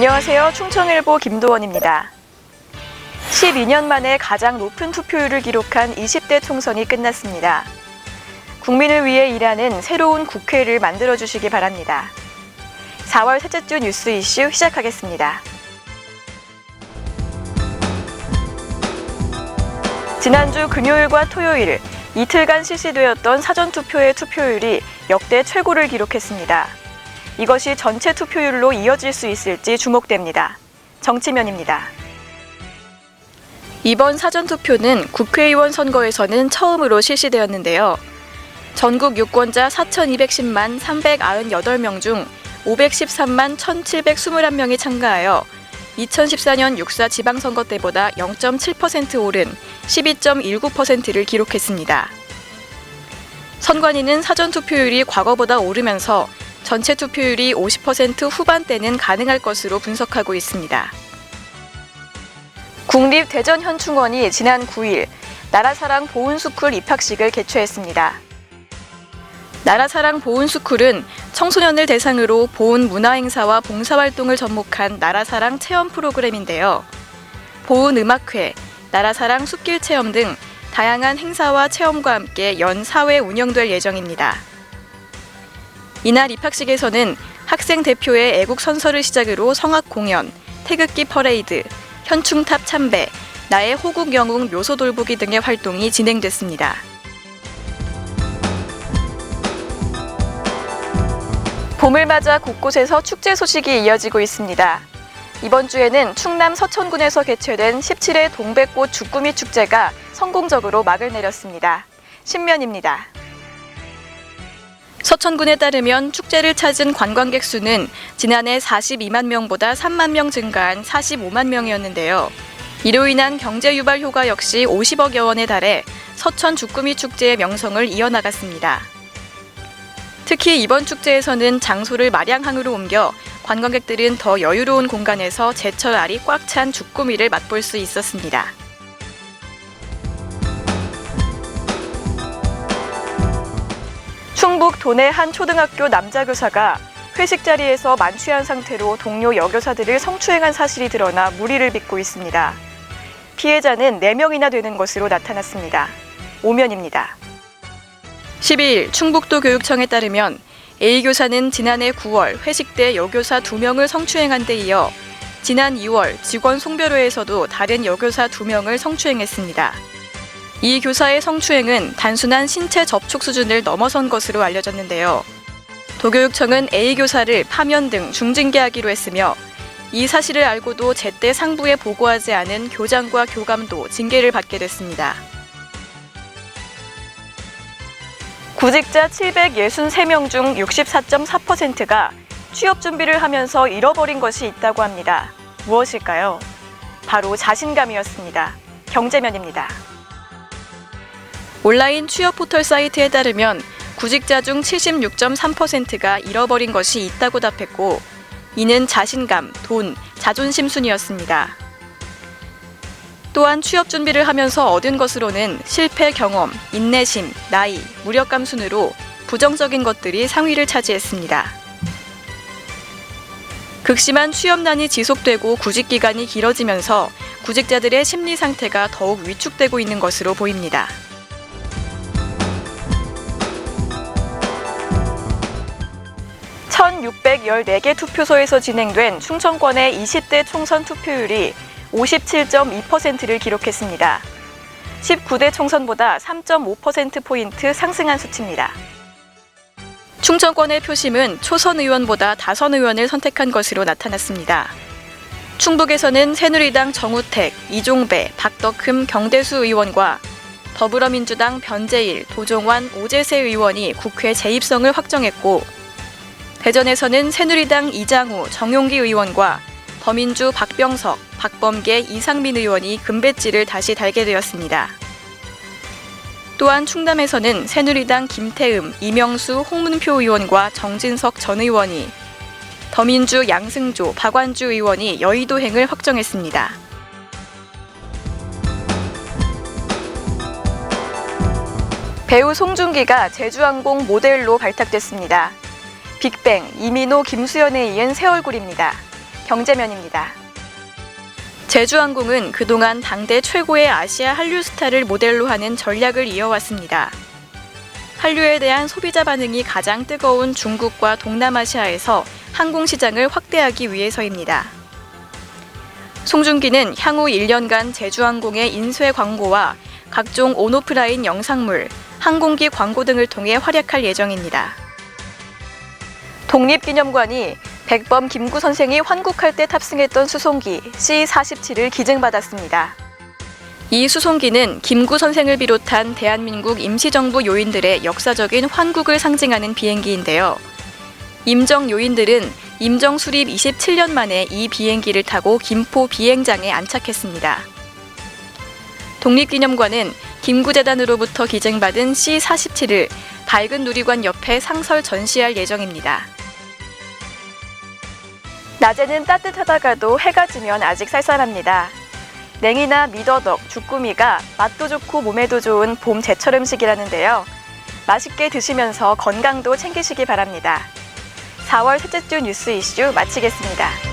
안녕하세요. 충청일보 김도원입니다. 12년 만에 가장 높은 투표율을 기록한 20대 총선이 끝났습니다. 국민을 위해 일하는 새로운 국회를 만들어 주시기 바랍니다. 4월 셋째 주 뉴스 이슈 시작하겠습니다. 지난주 금요일과 토요일 이틀간 실시되었던 사전투표의 투표율이 역대 최고를 기록했습니다. 이것이 전체 투표율로 이어질 수 있을지 주목됩니다. 정치면입니다. 이번 사전투표는 국회의원 선거에서는 처음으로 실시되었는데요. 전국 유권자 4,210만 398명 중 513만 1,721명이 참가하여 2014년 육사 지방선거 때보다 0.7% 오른 12.19%를 기록했습니다. 선관위는 사전투표율이 과거보다 오르면서 전체 투표율이 50% 후반대는 가능할 것으로 분석하고 있습니다. 국립대전현충원이 지난 9일 나라사랑 보훈스쿨 입학식을 개최했습니다. 나라사랑 보훈스쿨은 청소년을 대상으로 보훈 문화행사와 봉사활동을 접목한 나라사랑 체험 프로그램인데요. 보훈 음악회, 나라사랑 숲길 체험 등 다양한 행사와 체험과 함께 연 4회 운영될 예정입니다. 이날 입학식에서는 학생 대표의 애국 선서를 시작으로 성악 공연, 태극기 퍼레이드, 현충탑 참배, 나의 호국 영웅 묘소 돌보기 등의 활동이 진행됐습니다. 봄을 맞아 곳곳에서 축제 소식이 이어지고 있습니다. 이번 주에는 충남 서천군에서 개최된 17회 동백꽃 주꾸미 축제가 성공적으로 막을 내렸습니다. 신면입니다. 서천군에 따르면 축제를 찾은 관광객 수는 지난해 42만 명보다 3만 명 증가한 45만 명이었는데요. 이로 인한 경제 유발 효과 역시 50억여 원에 달해 서천 주꾸미 축제의 명성을 이어나갔습니다. 특히 이번 축제에서는 장소를 마량항으로 옮겨 관광객들은 더 여유로운 공간에서 제철 알이 꽉 찬 주꾸미를 맛볼 수 있었습니다. 충북 도내 한 초등학교 남자 교사가 회식 자리에서 만취한 상태로 동료 여교사들을 성추행한 사실이 드러나 무리를 빚고 있습니다. 피해자는 4명이나 되는 것으로 나타났습니다. 오면입니다. 12일 충북도 교육청에 따르면 A 교사는 지난해 9월 회식 때 여교사 2명을 성추행한 데 이어 지난 2월 직원 송별회에서도 다른 여교사 2명을 성추행했습니다. 이 교사의 성추행은 단순한 신체 접촉 수준을 넘어선 것으로 알려졌는데요. 도교육청은 A 교사를 파면 등 중징계하기로 했으며 이 사실을 알고도 제때 상부에 보고하지 않은 교장과 교감도 징계를 받게 됐습니다. 구직자 763명 중 64.4%가 취업 준비를 하면서 잃어버린 것이 있다고 합니다. 무엇일까요? 바로 자신감이었습니다. 경제면입니다. 온라인 취업 포털 사이트에 따르면 구직자 중 76.3%가 잃어버린 것이 있다고 답했고, 이는 자신감, 돈, 자존심 순이었습니다. 또한 취업 준비를 하면서 얻은 것으로는 실패 경험, 인내심, 나이, 무력감 순으로 부정적인 것들이 상위를 차지했습니다. 극심한 취업난이 지속되고 구직 기간이 길어지면서 구직자들의 심리 상태가 더욱 위축되고 있는 것으로 보입니다. (1614개) 투표소에서 진행된 충청권의 20대 총선 투표율이 57.2%를 기록했습니다. 19대 총선보다 3.5%포인트 상승한 수치입니다. 충청권의 표심은 초선 의원보다 다선 의원을 선택한 것으로 나타났습니다. 충북에서는 새누리당 정우택, 이종배, 박덕흠 경대수 의원과 더불어민주당 변재일, 도종환, 오재세 의원이 국회 재입성을 확정했고 대전에서는 새누리당 이장우, 정용기 의원과 더민주 박병석, 박범계, 이상민 의원이 금배지를 다시 달게 되었습니다. 또한 충남에서는 새누리당 김태흠, 이명수, 홍문표 의원과 정진석 전 의원이 더민주 양승조, 박완주 의원이 여의도행을 확정했습니다. 배우 송중기가 제주항공 모델로 발탁됐습니다. 빅뱅, 이민호, 김수현에 이은 새 얼굴입니다. 경제면입니다. 제주항공은 그동안 당대 최고의 아시아 한류 스타를 모델로 하는 전략을 이어왔습니다. 한류에 대한 소비자 반응이 가장 뜨거운 중국과 동남아시아에서 항공 시장을 확대하기 위해서입니다. 송중기는 향후 1년간 제주항공의 인쇄 광고와 각종 온오프라인 영상물, 항공기 광고 등을 통해 활약할 예정입니다. 독립기념관이 백범 김구 선생이 환국할 때 탑승했던 수송기 C-47을 기증받았습니다. 이 수송기는 김구 선생을 비롯한 대한민국 임시정부 요인들의 역사적인 환국을 상징하는 비행기인데요. 임정 요인들은 임정 수립 27년 만에 이 비행기를 타고 김포 비행장에 안착했습니다. 독립기념관은 김구재단으로부터 기증받은 C-47을 밝은 누리관 옆에 상설 전시할 예정입니다. 낮에는 따뜻하다가도 해가 지면 아직 쌀쌀합니다. 냉이나 미더덕, 주꾸미가 맛도 좋고 몸에도 좋은 봄 제철 음식이라는데요. 맛있게 드시면서 건강도 챙기시기 바랍니다. 4월 셋째 주 뉴스 이슈 마치겠습니다.